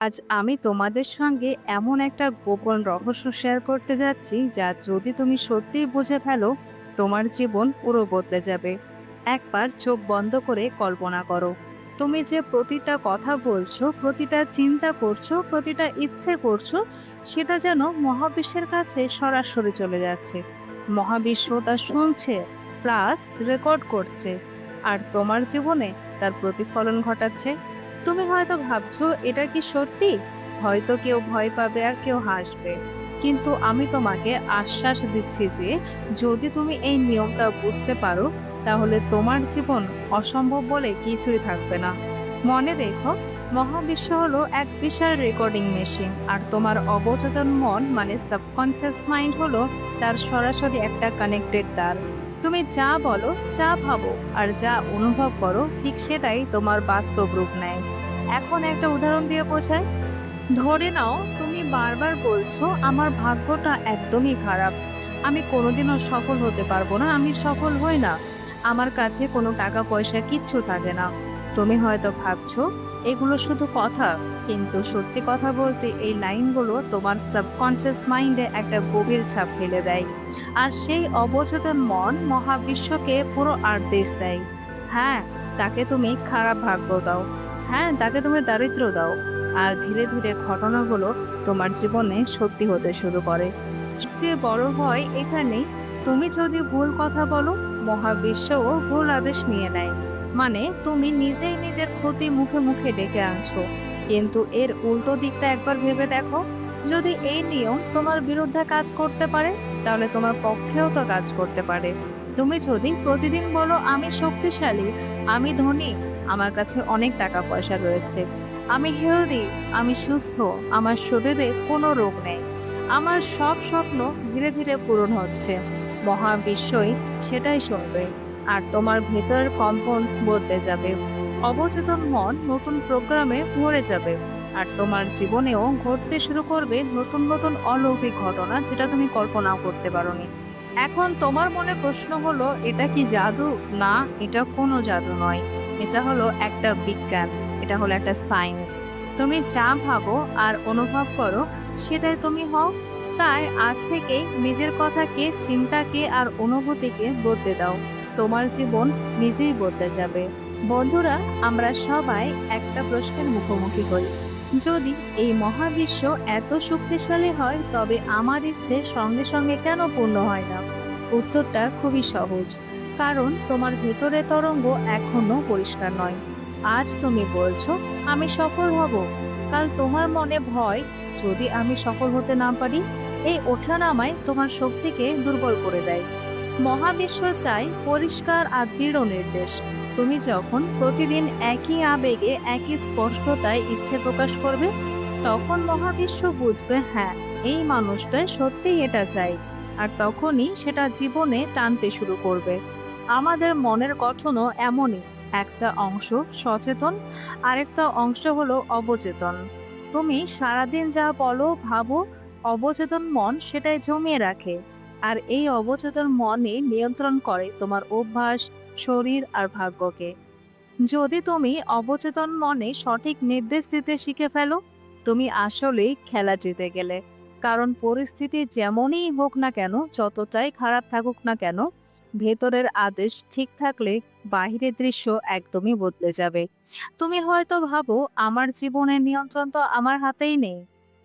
আজ আমি তোমাদের সঙ্গে এমন একটা গোপন রহস্য শেয়ার করতে যাচ্ছি, যা যদি তুমি সত্যিই বুঝে ফেলো, তোমার জীবন পুরো বদলে যাবে। একবার চোখ বন্ধ করে কল্পনা করো। তুমি যে প্রতিটা কথা বলছো, প্রতিটা চিন্তা করছ, প্রতিটা ইচ্ছে করছ, সেটা যেন মহাবিশ্বের কাছে সরাসরি চলে যাচ্ছে। মহাবিশ্ব তা শুনছে প্লাস রেকর্ড করছে, আর তোমার জীবনে তার প্রতিফলন ঘটাচ্ছে। তুমি হয়তো ভাবছ, এটা কি সত্যি? হয়তো কেউ ভয় পাবে আর কেউ হাসবে। কিন্তু আমি তোমাকে আশ্বাস দিচ্ছি যে, যদি তুমি এই নিয়মটা বুঝতে পারো, তাহলে তোমার জীবন অসম্ভব বলে কিছুই থাকবে না। মনে রেখো, মহাবিশ্ব হলো এক বিশাল রেকর্ডিং মেশিন, আর তোমার অবচেতন মন মানে সাবকনসিয়াস মাইন্ড হলো তার সরাসরি একটা কানেক্টেড তার তুমি যা বলো, যা ভাবো আর যা অনুভব করো, ঠিক সেটাই তোমার বাস্তব রূপ নেয়। এখন একটা উদাহরণ দিয়ে বোঝায় ধরে নাও, তুমি বারবার বলছো, আমার ভাগ্যটা একদমই খারাপ। আমি কোনোদিনও সফল হতে পারব না, আমি সফল হই না। আমার কাছে কোনো টাকা পয়সা কিচ্ছু থাকে না। তুমি হয়তো ভাবছ এগুলো শুধু কথা, কিন্তু সত্যি কথা বলতে এই লাইনগুলো তোমার সাবকনসিয়াস মাইন্ডে একটা গভীর ছাপ ফেলে দেয়। আর সেই অবচেতন মন মহাবিশ্বকে পুরো আদেশ দেয়। হ্যাঁ তাকে তুমি খারাপ ভাগ্য দাও। হ্যাঁ তাকে তুমি দারিদ্র দাও। আর ধীরে ধীরে ঘটনাগুলো তোমার জীবনে সত্যি হতে শুরু করে। সবচেয়ে বড় ভয় এখানেই, তুমি যদি ভুল কথা বলো মহাবিশ্বও ভুল আদেশ নিয়ে নেয়। মানে তুমি নিজেই নিজের ক্ষতি মুখে মুখে ডেকে আনছো। কিন্তু এর উল্টো দিকটা একবার ভেবে দেখো। যদি এই নিয়ম তোমার বিরুদ্ধে কাজ করতে পারে, তাহলে তোমার পক্ষেও তো কাজ করতে পারে। তুমি যদি প্রতিদিন বলো, আমি শক্তিশালী, আমি ধনী, আমার কাছে অনেক টাকা পয়সা রয়েছে, আমি হেলদি আমি সুস্থ, আমার শরীরে কোনো রোগ নেই। আমার সব স্বপ্ন ধীরে ধীরে পূরণ হচ্ছে। মহাবিশ্বই সেটাই শুনবে। আর তোমার ভেতরের কম্পন বদলে যাবে। অবচেতন মন নতুন প্রোগ্রামে ভরে যাবে আর তোমার জীবনেও ঘটতে শুরু করবে নতুন নতুন অলৌকিক ঘটনা যেটা তুমি কল্পনাও করতে পারোনি। এখন তোমার মনে প্রশ্ন হলো, এটা কি জাদু? না, এটা কোনো জাদু নয়। এটা হলো একটা বিজ্ঞান, এটা হলো একটা সায়েন্স। তুমি যা ভাবো আর অনুভব করো, সেটাই তুমি হও। তাই আজ থেকেই নিজের কথাকে, চিন্তাকে আর অনুভূতিকে বদলে দাও। তোমার জীবন নিজেই বদলে যাবে। বন্ধুরা, আমরা সবাই একটা প্রশ্নের মুখোমুখি হই যদি এই মহাবিশ্ব এত শক্তিশালী হয়, তবে আমার ইচ্ছে সঙ্গে সঙ্গে কেন পূর্ণ হয় না? উত্তরটা খুবই সহজ। কারণ তোমার ভেতরে তরঙ্গ এখনও পরিষ্কার নয়। আজ তুমি বলছো, আমি সফল হব। কাল তোমার মনে ভয়, যদি আমি সফল হতে না পারি, এই ওঠানামায় তোমার শক্তিকে দুর্বল করে দেয়। মহাবিশ্ব চাই পরিষ্কার আর দৃঢ় নির্দেশ। তুমি যখন প্রতিদিন একই আবেগে একই স্পষ্টতায় ইচ্ছে প্রকাশ করবে, তখন মহাবিশ্ব বুঝবে হ্যাঁ এই মানুষটা সত্যিই এটা চাই। আর তখনই সেটা জীবনে টানতে শুরু করবে। আমাদের মনের গঠনও এমনই। একটা অংশ সচেতন, আরেকটা অংশ হলো অবচেতন। তুমি সারাদিন যা বলো, ভাবো, অবচেতন মন সেটাই জমিয়ে রাখে। আর এই অবচেতন মনে নিয়ন্ত্রণ করে তোমার অভ্যাস, শরীর আর ভাগ্যকে। যদি তুমি অবচেতন মনে সঠিক নির্দেশ দিতে শিখে ফেলো, তুমি আসলেই খেলা জিতে গেলে। কারণ পরিস্থিতি যেমনই হোক না কেন, যতটাই খারাপ থাকুক না কেন, ভেতরের আদেশ ঠিক থাকলে বাহিরের দৃশ্য একদমই বদলে যাবে। তুমি হয়তো ভাবো, আমার জীবনের নিয়ন্ত্রণ তো আমার হাতেই নেই।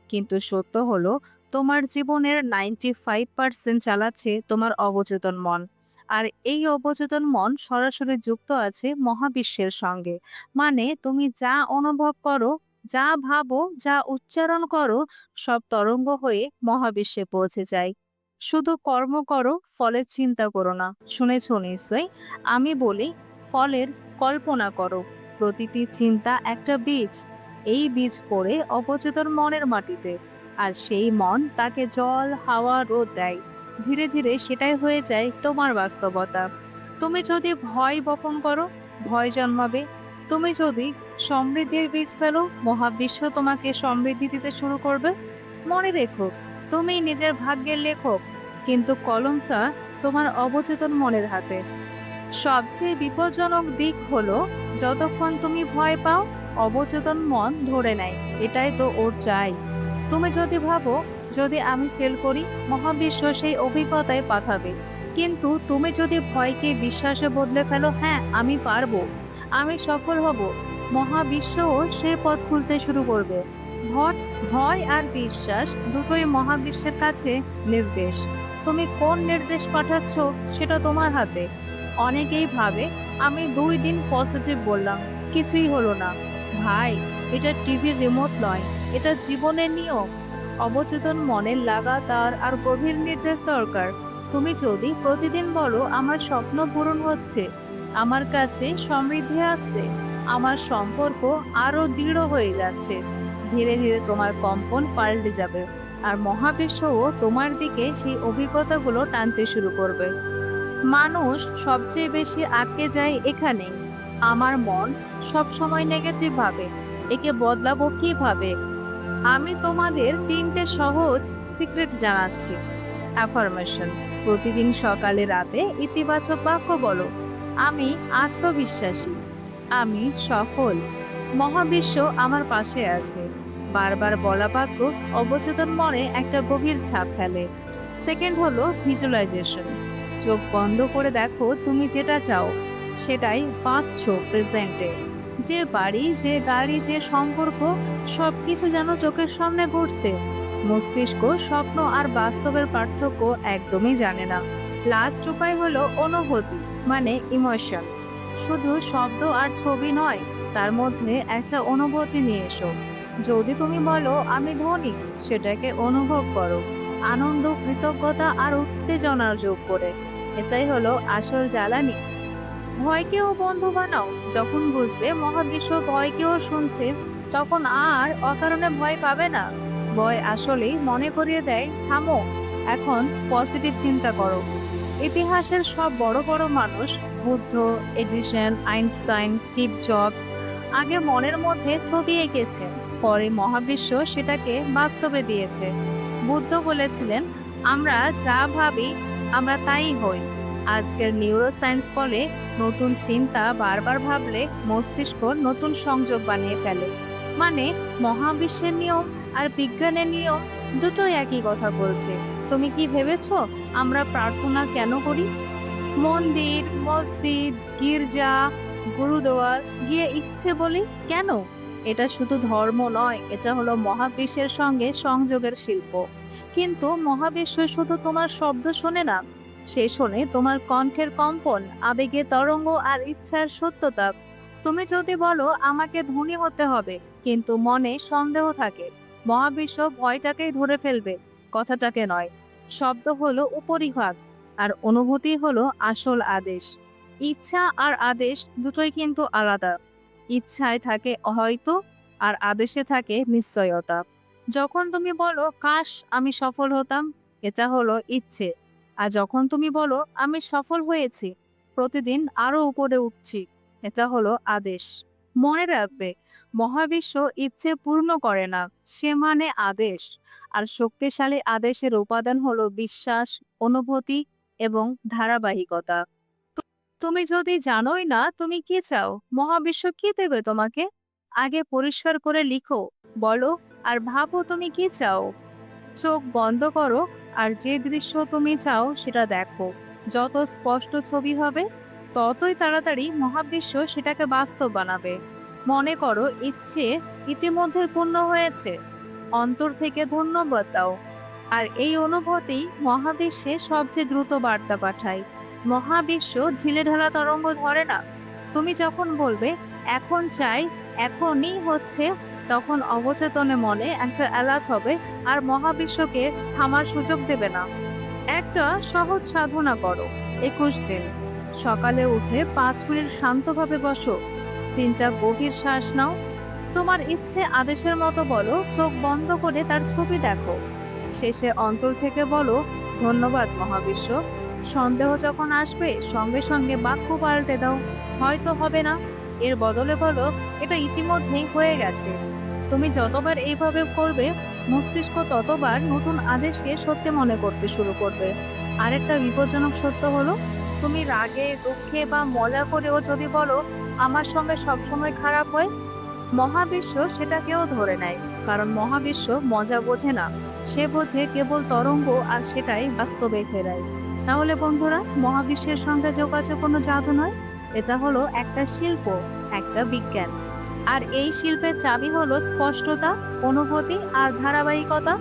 কিন্তু সত্য হলো তোমার জীবনের নাইনটি ফাইভ পার্সেন্ট চালাচ্ছে তোমার অবচেতন মন। আর এই অবচেতন মন সরাসরি যুক্ত আছে মহাবিশ্বের সঙ্গে। মানে তুমি যা অনুভব করো, যা ভাবো, যা উচ্চারণ করো, সব তরঙ্গ হয়ে মহাবিশ্বে পৌঁছে যায়। শুধু কর্ম করো, ফলের চিন্তা করো না। শুনেছ নিশ্চয়ই আমি বলি, ফলের কল্পনা করো। প্রতিটি চিন্তা একটা বীজ। এই বীজ পড়ে অবচেতন মনের মাটিতে। আর সেই মন তাকে জল, হাওয়া, রোদ দেয়। ধীরে ধীরে সেটাই হয়ে যায় তোমার বাস্তবতা। তুমি যদি ভয় বপন করো, ভয় জন্মাবে। তুমি যদি সমৃদ্ধির বীজ ফেলো, মহাবিশ্ব তোমাকে সমৃদ্ধি দিতে শুরু করবে। মনে রেখো, তুমি নিজের ভাগ্যের লেখক, কিন্তু কলমটা তোমার অবচেতন মনের হাতে। সবচেয়ে বিপজ্জনক দিক হলো, যতক্ষণ তুমি ভয় পাও, অবচেতন মন ধরে নেয়। এটাই তো ওর চাই। তুমি যদি ভাবো যদি আমি ফেল করি, মহাবিশ্ব সেই অভিজ্ঞতায় পাঠাবে। কিন্তু তুমি যদি ভয়কে বিশ্বাসে বদলে ফেলো হ্যাঁ আমি পারব। আমি সফল হব। মহাবিশ্বও সে পথ খুলতে শুরু করবে। ভয় ভয় আর বিশ্বাস দুটোই মহাবিশ্বের কাছে নির্দেশ। তুমি কোন নির্দেশ পাঠাচ্ছ সেটা তোমার হাতে। অনেকেই ভাবে, আমি দুই দিন পজিটিভ বললাম, কিছুই হলো না। ভাই, এটা টিভির রিমোট নয়। এটা জীবনের নিয়ম। অবচেতন মনের লাগাতার আর গভীর নির্দেশ দরকার। তুমি যদি প্রতিদিন বলো, আমার স্বপ্ন পূরণ হচ্ছে, আমার কাছে সমৃদ্ধি আসছে, আমার সম্পর্ক আরও দৃঢ় হয়ে যাচ্ছে। ধীরে ধীরে তোমার কম্পন পাল্টে যাবে আর মহাবিশ্বও তোমার দিকে সেই অভিজ্ঞতাগুলো টানতে শুরু করবে। মানুষ সবচেয়ে বেশি আটকে যায় এখানে আমার মন সব সময় নেগেটিভ ভাবে, একে বদলাবো কীভাবে? আমি তোমাদের তিনটে সহজ সিক্রেট জানাচ্ছি। অ্যাফার্মেশন প্রতিদিন সকালে রাতে ইতিবাচক বাক্য বলো। আমি আত্মবিশ্বাসী, আমি সফল, মহাবিশ্ব আমার পাশে আছে। বারবার বলা বাক্য অবচেতন মনে একটা গভীর ছাপ ফেলে। সেকেন্ড হলো ভিজুয়ালাইজেশন চোখ বন্ধ করে দেখো তুমি যেটা চাও, সেটাই পাচ্ছ প্রেজেন্টে যে বাড়ি, যে গাড়ি, যে সম্পর্ক, সবকিছু যেন চোখের সামনে ঘটছে মস্তিষ্ক, স্বপ্ন আর বাস্তবের পার্থক্য একদমই জানে না। লাস্ট উপায় হলো অনুভূতি মানে ইমোশন শুধু শব্দ আর ছবি নয়, তার মধ্যে একটা অনুভূতি নিয়ে এসো। যদি তুমি বলো, আমি ধনী সেটাকে অনুভব করো। আনন্দ, কৃতজ্ঞতা আর উত্তেজনার যোগ করে। এটাই হলো আসল জ্বালানি। ভয়কেও বন্ধু বানাও, যখন বুঝবে মহাবিশ্ব ভয়কেও শুনছে, তখন আর অকারণে ভয় পাবে না। ভয় আসলেই মনে করিয়ে দেয়, থামো, এখন পজিটিভ চিন্তা করো। ইতিহাসের সব বড় বড় মানুষ, Buddha Edison Einstein, Steve Jobs, আগে মনের মধ্যে ছবি এঁকেছে, পরে মহাবিশ্ব সেটাকে বাস্তবে দিয়েছে। বুদ্ধ বলেছিলেন, আমরা যা ভাবি, আমরা তাই হই। আজকের নিউরোসায়েন্স বলে নতুন চিন্তা বারবার ভাবলে মস্তিষ্ক নতুন সংযোগ বানিয়ে ফেলে। মানে মহাবিশ্বের নিয়ম আর বিজ্ঞানের নিয়ম দুটোই একই কথা বলছে। তুমি কি ভেবেছ আমরা প্রার্থনা কেন করি? মন্দির, মসজিদ, গির্জা, গুরুদোয়ার, গিয়ে ইচ্ছে বলি কেন? এটা শুধু ধর্ম নয়, এটা হলো মহাবিশ্বের সঙ্গে সংযোগের শিল্প। কিন্তু মহাবিশ্ব শুধু তোমার শব্দ শোনে না সে শোনে তোমার কণ্ঠের কম্পন, আবেগে তরঙ্গ আর ইচ্ছার সত্যতা। তুমি যদি বলো, আমাকে ধনী হতে হবে, কিন্তু মনে সন্দেহ থাকে। মহাবিশ্ব ভয়টাকেই ধরে ফেলবে, কথাটাকে নয়। শব্দ হলো উপরিভাগ, আর অনুভূতি হলো আসল আদেশ। ইচ্ছা আর আদেশ দুটোই কিন্তু আলাদা। ইচ্ছায় থাকে হয়তো আর আদেশে থাকে নিশ্চয়তা। যখন তুমি বলো, কাশ, আমি সফল হতাম, এটা হলো ইচ্ছে। আর যখন তুমি বলো, আমি সফল হয়েছি, প্রতিদিন আরও উপরে উঠছি। এটা হলো আদেশ। মনে রাখবে, মহাবিশ্ব ইচ্ছে পূর্ণ করে না, সে মানে আদেশ। আর শক্তিশালী আদেশের উপাদান হলো বিশ্বাস, অনুভূতি এবং ধারাবাহিকতা। তুমি যদি জানোই না, তুমি কি চাও? মহাবিশ্ব কি দেবে তোমাকে? আগে পরিষ্কার করে লিখো, বলো, আর ভাবো তুমি কি চাও? চোখ বন্ধ করো আর যে দৃশ্য তুমি চাও সেটা দেখো। যত স্পষ্ট ছবি হবে, ততই তাড়াতাড়ি মহাবিশ্ব সেটাকে বাস্তব বানাবে। মনে করো ইচ্ছে ইতিমধ্যে পূর্ণ হয়েছে, অন্তর থেকে ধন্যবাদ দাও। আর এই অনুভূতি মহাবিশ্বে সবচেয়ে দ্রুত বার্তা পাঠায়। মহাবিশ্ব ঝিলে ঢালা তরঙ্গ ধরে না। তুমি যখন বলবে, এখন চাই, এখনই হচ্ছে তখন অবচেতনে মনে একটা অ্যালার্ট হবে আর মহাবিশ্বকে থামার সুযোগ দেবে না। একটা সহজ সাধনা করো, একুশ দিন। সকালে উঠে পাঁচ মিনিট শান্তভাবে বসো। তিনটা গভীর শ্বাস নাও। তোমার ইচ্ছে আদেশের মতো বলো, চোখ বন্ধ করে তার ছবি দেখো। শেষে অন্তর থেকে বলো, ধন্যবাদ মহাবিশ্ব। সন্দেহ যখন আসবে, সঙ্গে সঙ্গে বাক্য পাল্টে দাও। হয়তো হবে না। এর বদলে বলো, এটা ইতিমধ্যেই হয়ে গেছে। তুমি যতবার এইভাবে করবে, মস্তিষ্ক ততবার নতুন আদেশকে সত্যি মনে করতে শুরু করবে। আরেকটা বিপজ্জনক সত্য হলো, তুমি রাগে, দুঃখে বা মজা করেও যদি বলো, আমার সঙ্গে সবসময় খারাপ হয়, মহাবিশ্ব সেটাকেও ধরে নেয়। কারণ মহাবিশ্ব মজা বোঝে না, সে বোঝে কেবল তরঙ্গ আর সেটাই বাস্তবে ফেরায় তাহলে বন্ধুরা, মহাবিশ্বের সঙ্গে যোগাযোগ কোনো জাদু নয়? এটা হলো একটা শিল্প, একটা বিজ্ঞান। আর এই শিল্পের চাবি হলো স্পষ্টতা, অনুভূতি আর ধারাবাহিকতা।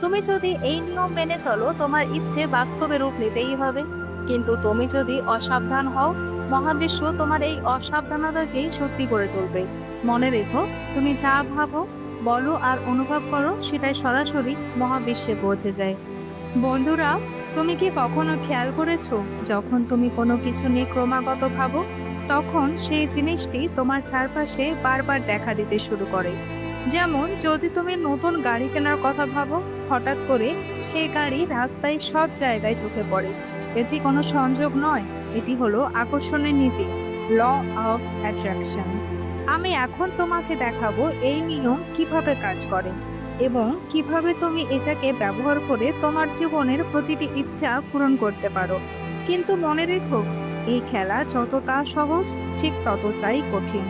তুমি যদি এই নিয়ম মেনে চলো, তোমার ইচ্ছে বাস্তবে রূপ নিতেই হবে। কিন্তু তুমি যদি অসাবধান হও, মহাবিশ্ব তোমার এই অসাবধানতাকেই সত্যি করে তুলবে। মনে রেখো, তুমি যা ভাবো, বলো আর অনুভব করো, সেটাই সরাসরি মহাবিশ্বে পৌঁছে যায়। বন্ধুরা, তুমি কি কখনো খেয়াল করেছ, যখন তুমি কোনো কিছু নিয়ে ক্রমাগত ভাবো? তখন সেই জিনিসটি তোমার চারপাশে বারবার দেখা দিতে শুরু করে। যেমন, যদি তুমি নতুন গাড়ি কেনার কথা ভাবো, হঠাৎ করে সেই গাড়ি রাস্তায় সব জায়গায় চোখে পড়ে। এটি কোনো সংযোগ নয়, এটি হলো আকর্ষণের নীতি, ল অফ অ্যাট্রাকশন। আমি এখন তোমাকে দেখাবো এই নিয়ম কীভাবে কাজ করে এবং কীভাবে তুমি এটাকে ব্যবহার করে তোমার জীবনের প্রতিটি ইচ্ছা পূরণ করতে পারো। কিন্তু মনে রেখো এই খেলা যতটা সহজ, ঠিক ততটাই কঠিন।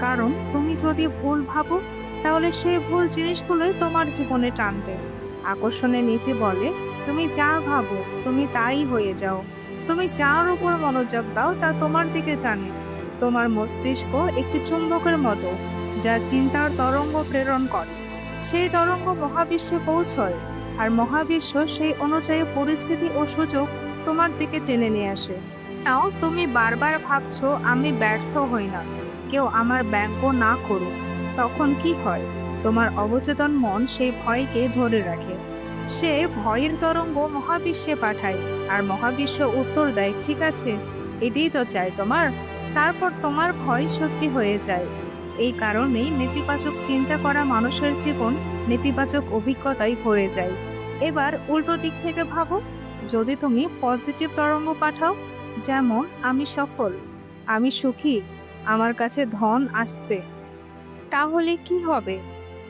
কারণ তুমি যদি ভুল ভাবো, তাহলে সেই ভুল জিনিসগুলোই তোমার জীবনে টানবে। আকর্ষণের নীতি বলে, তুমি যা ভাবো, তুমি তাই হয়ে যাও। তুমি যার উপর মনোযোগ দাও, তা তোমার দিকে জানে তোমার মস্তিষ্ক একটি চুম্বকের মতো, যা চিন্তার তরঙ্গ প্রেরণ করে। সেই তরঙ্গ মহাবিশ্বে পৌঁছয়, আর মহাবিশ্ব সেই অনুযায়ী পরিস্থিতি ও সুযোগ তোমার দিকে টেনে নিয়ে আসে। নাও, তুমি বারবার ভাবছ আমি ব্যর্থ হই না। কেউ আমার ব্যঙ্গ না করুক। তখন কি হয়? তোমার অবচেতন মন সেই ভয়কে ধরে রাখে। সে ভয়ের তরঙ্গ মহাবিশ্বে পাঠায়, আর মহাবিশ্ব উত্তর দেয়, ঠিক আছে, এটাই তো চাই তোমার। তারপর তোমার ভয় সত্যি হয়ে যায়। এই কারণেই নেতিবাচক চিন্তা করা মানুষের জীবন নেতিবাচক অভিজ্ঞতায় ভরে যায়। এবার উল্টো দিক থেকে ভাবো, যদি তুমি পজিটিভ তরঙ্গ পাঠাও যেমন, আমি সফল, আমি সুখী, আমার কাছে ধন আসছে। তাহলে কি হবে?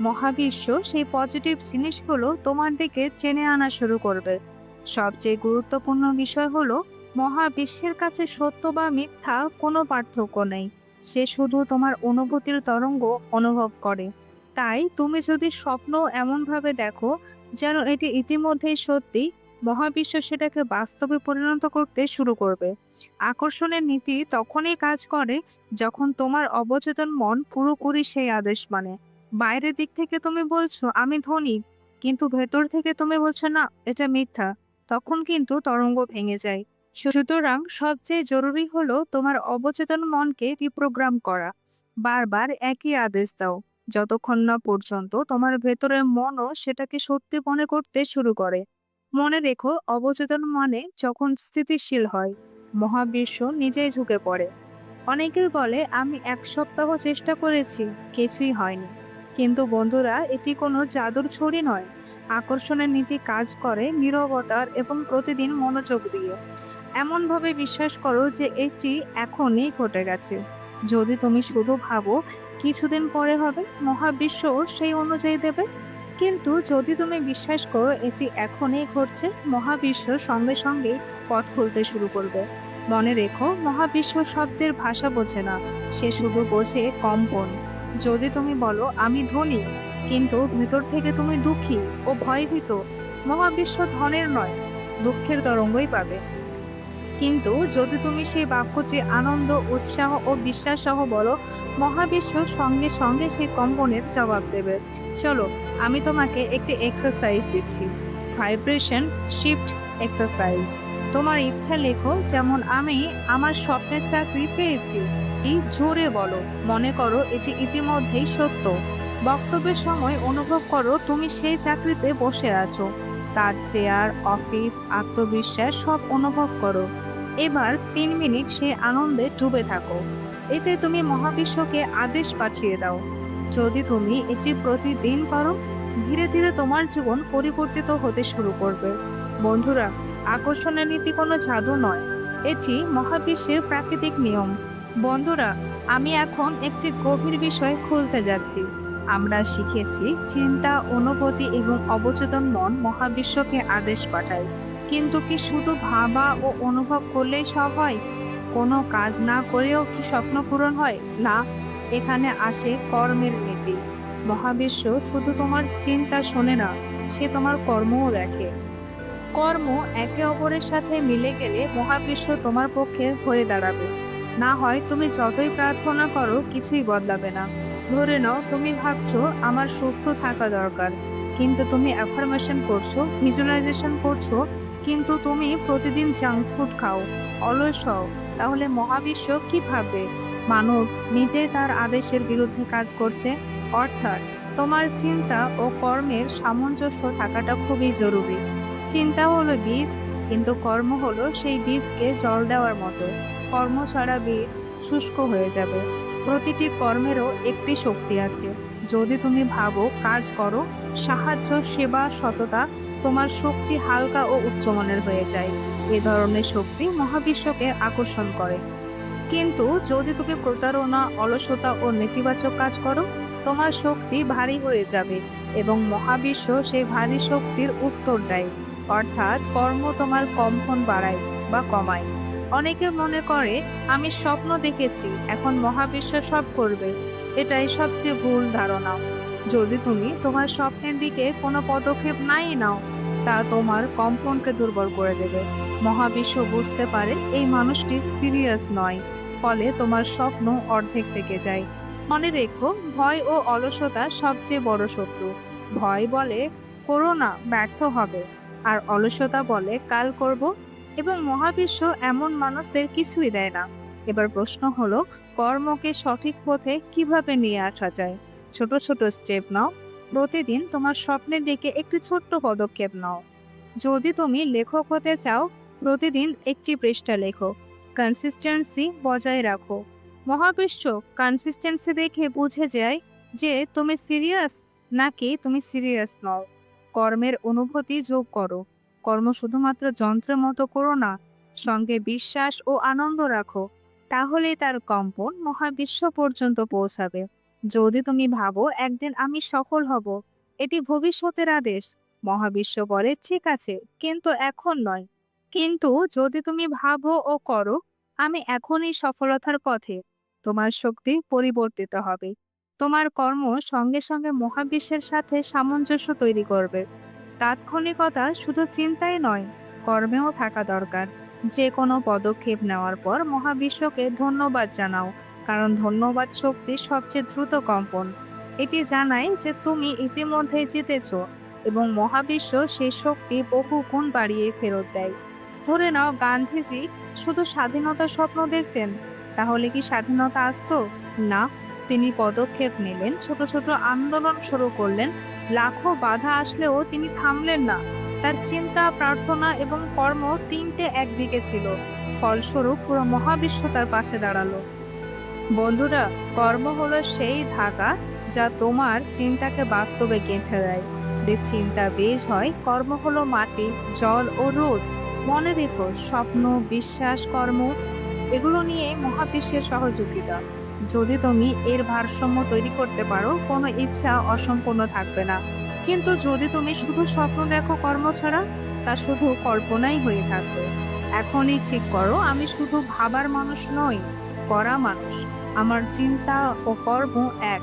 মহাবিশ্ব সেই পজিটিভ জিনিসগুলো তোমার দিকে চেনে আনা শুরু করবে। সবচেয়ে গুরুত্বপূর্ণ বিষয় হলো, মহাবিশ্বের কাছে সত্য বা মিথ্যা কোনো পার্থক্য নেই। সে শুধু তোমার অনুভূতির তরঙ্গ অনুভব করে। তাই তুমি যদি স্বপ্ন এমনভাবে দেখো, যেন এটি ইতিমধ্যেই সত্যি মহাবিশ্ব সেটাকে বাস্তবে পরিণত করতে শুরু করবে। আকর্ষণের নীতি তখনই কাজ করে যখন তোমার অবচেতন মন পুরোপুরি সেই আদেশ মানে। বাইরের দিক থেকে তুমি বলছো, আমি ধনী। কিন্তু ভেতর থেকে তুমি বলছো, না, এটা মিথ্যা। তখন কিন্তু তরঙ্গ ভেঙে যায়। সুতরাং সবচেয়ে জরুরি হলো তোমার অবচেতন মনকে রিপ্রোগ্রাম করা। বারবার একই আদেশ দাও। যতক্ষণ না পর্যন্ত তোমার ভেতরের মনও সেটাকে সত্যি মনে করতে শুরু করে। মনে রেখো, অবচেতন মনে যখন স্থিতিশীল হয়, মহাবিশ্ব নিজেই ঝুঁকে পড়ে। অনেকেই বলে, আমি এক সপ্তাহ চেষ্টা করেছি, কিছুই হয়নি। কিন্তু বন্ধুরা, এটি কোনো জাদুর ছড়ি নয়। আকর্ষণের নীতি কাজ করে নীরবতার এবং প্রতিদিন মনোযোগ দিয়ে। এমনভাবে বিশ্বাস করো যে, এটি এখনই ঘটে গেছে। যদি তুমি শুধু ভাবো, কিছুদিন পরে হবে, মহাবিশ্ব সেই অনুযায়ী দেবে। কিন্তু যদি তুমি বিশ্বাস করো, এটি এখনই ঘটছে, মহাবিশ্ব সঙ্গে সঙ্গেই পথ খুলতে শুরু করবে। মনে রেখো, মহাবিশ্ব শব্দের ভাষা বোঝে না, সে শুধু বোঝে কম্পন। যদি তুমি বলো, আমি ধনী কিন্তু ভেতর থেকে তুমি দুঃখী ও ভয়ভীত, মহাবিশ্ব ধনের নয়, দুঃখের তরঙ্গই পাবে। কিন্তু যদি তুমি সেই বাক্যটি আনন্দ, উৎসাহ ও বিশ্বাস সহ বলো, মহাবিশ্ব সঙ্গে সঙ্গে সেই কম্পনের জবাব দেবে। চলো, আমি তোমাকে একটি এক্সারসাইজ দিচ্ছি। ভাইব্রেশন শিফট এক্সারসাইজ তোমার ইচ্ছা লেখো, যেমন আমি আমার স্বপ্নের চাকরি পেয়েছি। এই জোরে বলো, মনে করো এটি ইতিমধ্যেই সত্য। বক্তব্যের সময় অনুভব করো তুমি সেই চাকরিতে বসে আছো। তার চেয়ার অফিস আত্মবিশ্বাস সব অনুভব করো। এবার তিন মিনিট সে আনন্দে ডুবে থাকো। এতে তুমি মহাবিশ্বকে আদেশ পাঠিয়ে দাও। যদি তুমি এটি প্রতিদিন করো, ধীরে ধীরে তোমার জীবন পরিবর্তিত হতে শুরু করবে। বন্ধুরা, আকর্ষণের নীতি কোনো জাদু নয়। এটি মহাবিশ্বের প্রাকৃতিক নিয়ম। বন্ধুরা, আমি এখন একটি গভীর বিষয় খুলতে যাচ্ছি। আমরা শিখেছি চিন্তা, অনুভূতি এবং অবচেতন মন মহাবিশ্বকে আদেশ পাঠায়। কিন্তু কি শুধু ভাবা ও অনুভব করলেই সব হয়? কোনো কাজ না করেও কি স্বপ্ন পূরণ হয়? না, এখানে আসে কর্মের নীতি। মহাবিশ্ব শুধু তোমার চিন্তা শোনে না, সে তোমার কর্মও দেখে। কর্ম একে অপরের সাথে মিলে গেলে মহাবিশ্ব তোমার পক্ষে হয়ে দাঁড়াবে। না হয় তুমি যতই প্রার্থনা করো, কিছুই বদলাবে না। ধরে নাও, তুমি ভাবছ আমার সুস্থ থাকা দরকার, কিন্তু তুমি অ্যাফার্মেশন করছ ভিজুয়ালাইজেশন করছ কিন্তু তুমি প্রতিদিন জাঙ্ক ফুড খাও, অলস হও, তাহলে মহাবিশ্ব কি ভাববে? মানব নিজে তার আদেশের বিরুদ্ধে কাজ করছে, অর্থাৎ তোমার চিন্তা ও কর্মের সামঞ্জস্য থাকাটা খুবই জরুরি। চিন্তা হলো বীজ, কিন্তু কর্ম হলো সেই বীজকে জল দেওয়ার মতো। কর্ম ছাড়া বীজ শুষ্ক হয়ে যাবে। প্রতিটি কর্মেরও একটি শক্তি আছে। যদি তুমি ভাবো কাজ করো, সাহায্য, সেবা, সততা তোমার শক্তি হালকা ও উচ্চমানের হয়ে যায়। এ ধরনের শক্তি মহাবিশ্বকে আকর্ষণ করে। কিন্তু যদি তুমি প্রতারণা, অলসতা ও নেতিবাচক কাজ করো, তোমার শক্তি ভারী হয়ে যাবে এবং মহাবিশ্ব সেই ভারী শক্তির উত্তর দেয়। অর্থাৎ কর্ম তোমার কম্পন বাড়ায় বা কমায়। অনেকে মনে করে, আমি স্বপ্ন দেখেছি, এখন মহাবিশ্ব সব করবে। এটাই সবচেয়ে ভুল ধারণা। যদি তুমি তোমার স্বপ্নের দিকে কোনো পদক্ষেপ নাই নাও, তা তোমার কম্পনকে দুর্বল করে দেবে। মহাবিশ্ব বুঝতে পারে এই মানুষটি সিরিয়াস নয়, ফলে তোমার স্বপ্ন অর্ধেক থেকে যায়। মনে রেখো, ভয় ও অলসতা সবচেয়ে বড় শত্রু। ভয় বলে, করো না, ব্যর্থ হবে। আর অলসতা বলে, কাল করব। এবং মহাবিশ্ব এমন মানুষদের কিছুই দেয় না। এবার প্রশ্ন হলো, কর্মকে সঠিক পথে কীভাবে নিয়ে আসা যায়? ছোট ছোট স্টেপ নাও। প্রতিদিন তোমার স্বপ্নের দিকে একটি ছোট্ট পদক্ষেপ নাও। যদি তুমি লেখক হতে চাও, প্রতিদিন একটি পৃষ্ঠা লেখো। কনসিস্টেন্সি বজায় রাখো। মহাবিশ্ব কনসিস্টেন্সি দেখে বুঝে যায় যে তুমি সিরিয়াস নাকি তুমি সিরিয়াস নও। কর্মের অনুভূতি যোগ করো। কর্ম শুধুমাত্র যন্ত্রের মতো করো না, সঙ্গে বিশ্বাস ও আনন্দ রাখো। তাহলেই তার কম্পন মহাবিশ্ব পর্যন্ত পৌঁছাবে। যদি তুমি ভাবো একদিন আমি সফল হব, এটি ভবিষ্যতের আদেশ। মহাবিশ্ব বলে, ঠিক আছে, কিন্তু এখন নয়। কিন্তু যদি তুমি ভাবো ও করো, আমি এখনই সফলতার পথে। তোমার শক্তি পরিবর্তিত হবে। তোমার কর্ম সঙ্গে সঙ্গে মহাবিশ্বের সাথে সামঞ্জস্য তৈরি করবে। তাৎক্ষণিকতা শুধু চিন্তাই নয়, কর্মেও থাকা দরকার। যে কোনো পদক্ষেপ নেওয়ার পর মহাবিশ্বকে ধন্যবাদ জানাও। কারণ ধন্যবাদ শক্তি সবচেয়ে দ্রুত কম্পন। এটি জানায় যে তুমি ইতিমধ্যে জিতেছ এবং মহাবিশ্ব সেই শক্তি বহু গুণ বাড়িয়ে ফেরত দেয়। ধরে নাও গান্ধীজি শুধু স্বাধীনতার স্বপ্ন দেখতেন, তাহলে কি স্বাধীনতা আসতো? না, তিনি পদক্ষেপ নিলেন, ছোট ছোট আন্দোলন শুরু করলেন, লাখো বাধা আসলেও তিনি থামলেন না। তার চিন্তা, প্রার্থনা এবং কর্ম তিনটে একদিকে ছিল, ফলস্বরূপ পুরো মহাবিশ্ব তার পাশে দাঁড়াল। বন্ধুরা, কর্ম হলো সেই ধাগা যা তোমার চিন্তাকে বাস্তবে গেঁথে দেয়। যে চিন্তা বীজ হয়, কর্ম হলো মাটি, জল ও রোদ, মনে রেখো স্বপ্ন, বিশ্বাস, কর্ম, এগুলো নিয়ে মহাবিশ্বের সহযোগিতা। যদি তুমি এর ভারসাম্য তৈরি করতে পারো, কোনো ইচ্ছা অসম্পূর্ণ থাকবে না। কিন্তু যদি তুমি শুধু স্বপ্ন দেখো কর্ম ছাড়া, তা শুধু কল্পনাই হয়ে থাকবে। এখনই ঠিক করো, আমি শুধু ভাবার মানুষ নই, করা মানুষ। আমার চিন্তা ও কর্ম এক।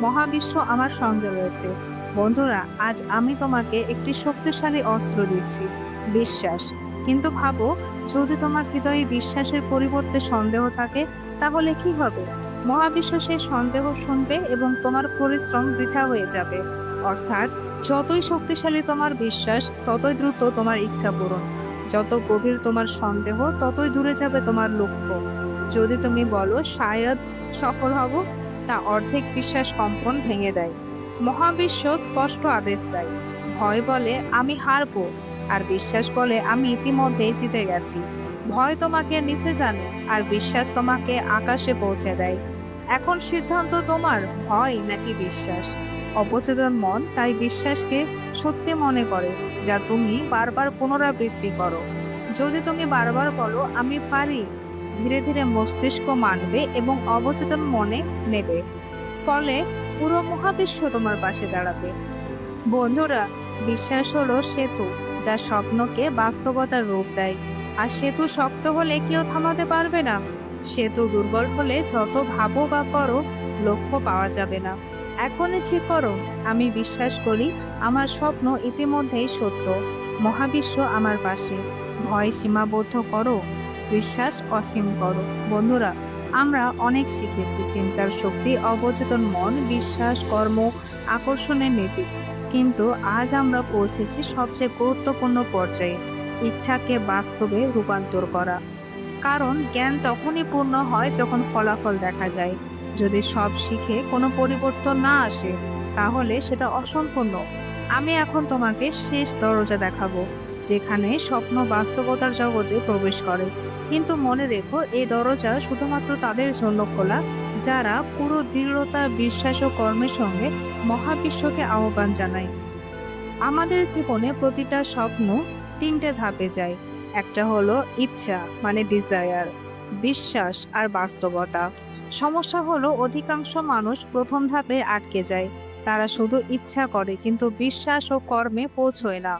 মহাবিশ্ব আমার সঙ্গে রয়েছে। বন্ধুরা, আজ আমি তোমাকে একটি শক্তিশালী অস্ত্র দিচ্ছি, বিশ্বাস। কিন্তু ভাবো, যদি তোমার হৃদয়ে বিশ্বাসের পরিবর্তে সন্দেহ থাকে, তাহলে কি হবে? মহাবিশ্ব সেই সন্দেহ শুনবে এবং তোমার পরিশ্রম বৃথা হয়ে যাবে। অর্থাৎ, যতই শক্তিশালী তোমার বিশ্বাস, ততই দ্রুত তোমার ইচ্ছা পূরণ। যত গভীর তোমার সন্দেহ, ততই দূরে যাবে তোমার লক্ষ্য। যদি তুমি বলো, শায়দ সফল হব, তা অর্ধেক বিশ্বাস কম্পন ভেঙে দেয়। মহাবিশ্ব স্পষ্ট আদেশ চায় ভয় বলে, আমি হারবো। আর বিশ্বাস বলে, আমি ইতিমধ্যেই জিতে গেছি। ভয় তোমাকে নিচে জানে, আর বিশ্বাস তোমাকে আকাশে পৌঁছে দেয়। এখন সিদ্ধান্ত তোমার, ভয় নাকি বিশ্বাস? অপচেতন মন তাই বিশ্বাসকে সত্যি মনে করে, যা তুমি বারবার পুনরাবৃত্তি করো। যদি তুমি বারবার বলো, আমি পারি। ধীরে ধীরে মস্তিষ্ক মানবে এবং অবচেতন মনে নেবে। ফলে পুরো মহাবিশ্ব তোমার পাশে দাঁড়াবে। বন্ধুরা, বিশ্বাস হলো সেতু, যা স্বপ্নকে বাস্তবতার রূপ দেয়। আর সেতু শক্ত হলে কেউ থামাতে পারবে না। সেতু দুর্বল হলে যত ভাবো বা করো, লক্ষ্য পাওয়া যাবে না। এখনই ঠিক করো, আমি বিশ্বাস করি আমার স্বপ্ন ইতিমধ্যেই সত্য। মহাবিশ্ব আমার পাশে। ভয় সীমাবদ্ধ করো। বিশ্বাস অসীম করো। বন্ধুরা, আমরা অনেক শিখেছি চিন্তার শক্তি, অবচেতন মন, বিশ্বাস, কর্ম, আকর্ষণের নীতি। কিন্তু আজ আমরা পৌঁছেছি সবচেয়ে গুরুত্বপূর্ণ পর্যায়ে, ইচ্ছাকে বাস্তবে রূপান্তর করা। কারণ জ্ঞান তখনই পূর্ণ হয় যখন ফলাফল দেখা যায়। যদি সব শিখে কোনো পরিবর্তন না আসে, তাহলে সেটা অসম্পূর্ণ। আমি এখন তোমাকে শেষ দরজা দেখাবো, যেখানে স্বপ্ন বাস্তবতার জগতে প্রবেশ করে। কিন্তু মনে রেখো, এই দরজা শুধুমাত্র তাদের জন্য খোলা যারা পুরো দৃঢ়তা বিশ্বাস ও কর্মের সঙ্গে মহাবিশ্বকে আহ্বান জানায়। আমাদের জীবনে প্রতিটা স্বপ্ন তিনটে ধাপে যায়। একটা হলো ইচ্ছা মানে ডিজায়ার বিশ্বাস আর বাস্তবতা। সমস্যা হলো অধিকাংশ মানুষ প্রথম ধাপে আটকে যায়। তারা শুধু ইচ্ছা করে, কিন্তু বিশ্বাস ও কর্মে পৌঁছয় না।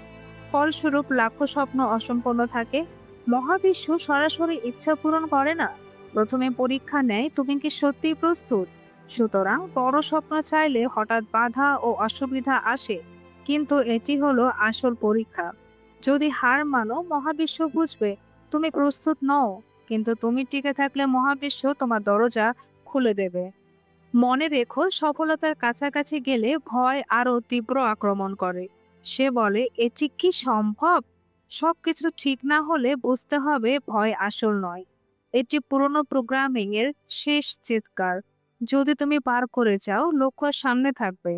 ফলস্বরূপ লাখো স্বপ্ন অসম্পূর্ণ থাকে। মহাবিশ্ব সরাসরি ইচ্ছা পূরণ করে না। প্রথমে পরীক্ষা নেয়, তুমি কি সত্যিই প্রস্তুত? সুতরাং বড় স্বপ্ন চাইলে হঠাৎ বাধা ও অসুবিধা আসে, কিন্তু এটি হলো আসল পরীক্ষা। যদি হার মানো, মহাবিশ্ব বুঝবে, তুমি প্রস্তুত নও, কিন্তু তুমি টিকে থাকলে মহাবিশ্ব তোমার দরজা খুলে দেবে। মনে রেখো, সফলতার কাছাকাছি গেলে ভয় আরও তীব্র আক্রমণ করে। সে বলে, এটি কি সম্ভব? সবকিছু ঠিক না হলে বুঝতে হবে ভয় আসল নয়। এটি পুরনো প্রোগ্রামিং এর শেষ চিৎকার। যদি তুমি পার করে যাও, লক্ষ্য সামনে থাকবে।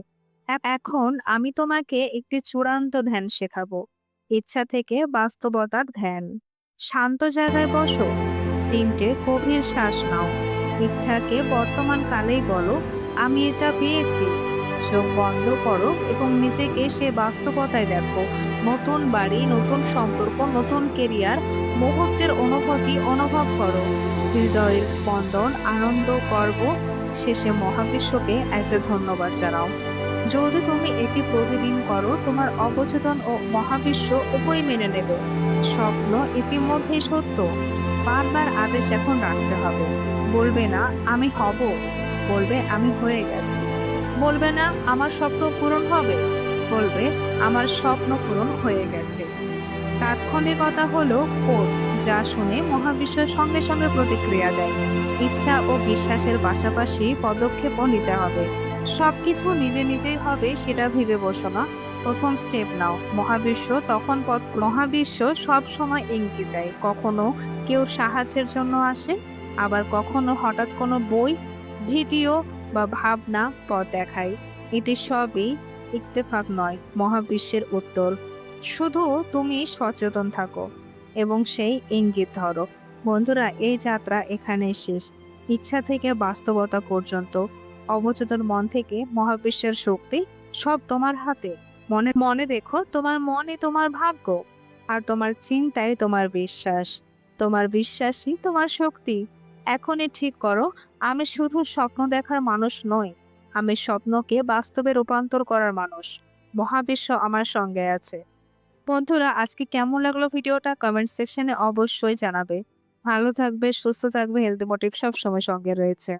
এখন আমি তোমাকে একটি চূড়ান্ত ধ্যান শেখাবো। ইচ্ছা থেকে বাস্তবতার ধ্যান। শান্ত জায়গায় বসো। তিনটে গভীর শ্বাস নাও। ইচ্ছাকে বর্তমান কালেই বলো, আমি এটা পেয়েছি। চোখ বন্ধ করো এবং নিজেকে সে বাস্তবতায় দেখো। নতুন বাড়ি, নতুন সম্পর্ক, নতুন কেরিয়ার মুহূর্তের অনুভূতি অনুভব করো। হৃদয়ের স্পন্দন, আনন্দ, গর্ব শেষে মহাবিশ্বকে একটা ধন্যবাদ জানাও। যদি তুমি এটি প্রতিদিন করো, তোমার অবচেতন ও মহাবিশ্ব উভয় মেনে নেবে। স্বপ্ন ইতিমধ্যেই সত্য। বারবার আদেশ এখন রাখতে হবে। বলবে না, আমি হব। বলবে, আমি হয়ে গেছি। বলবে না, আমার স্বপ্ন পূরণ হবে বলবে, আমার স্বপ্ন পূরণ হয়ে গেছে তাৎক্ষণিকতা হলো কোড যা শুনে মহাবিশ্বের সঙ্গে সঙ্গে প্রতিক্রিয়া দেয়। ইচ্ছা ও বিশ্বাসের পাশাপাশি পদক্ষেপও নিতে হবে। সব কিছু নিজে নিজেই হবে, সেটা ভেবে বসো না। প্রথম স্টেপ নাও। মহাবিশ্ব তখন পথ, মহাবিশ্ব সব সময় ইঙ্গিত দেয়। কখনো কেউ সাহায্যের জন্য আসে, আবার কখনো হঠাৎ কোনো বই, ভিডিও বা ভাবনা পথ দেখায়। এটি সবই ইত্তেফাক নয়, মহাবিশ্বের উত্তর। শুধু তুমি সচেতন থাকো এবং সেই ইঙ্গিত ধরো। বন্ধুরা, এই যাত্রা এখানে শেষ। ইচ্ছা থেকে বাস্তবতা পর্যন্ত, অবচেতন মন থেকে মহাবিশ্বের শক্তি সব তোমার হাতে। মনে মনে রেখো, তোমার মনে তোমার ভাগ্য। আর তোমার চিন্তায় তোমার বিশ্বাস। তোমার বিশ্বাসই তোমার শক্তি। এখনই ঠিক করো আমি শুধু স্বপ্ন দেখার মানুষ নই, আমি স্বপ্নকে বাস্তবে রূপান্তর করার মানুষ। মহাবিশ্ব আমার সঙ্গে আছে। বন্ধুরা, আজকে কেমন লাগল ভিডিওটা কমেন্ট সেকশনে অবশ্যই জানাবে। ভালো থাকবে, সুস্থ থাকবে হেলদি মোটিভ সব সময় সঙ্গে রয়েছে।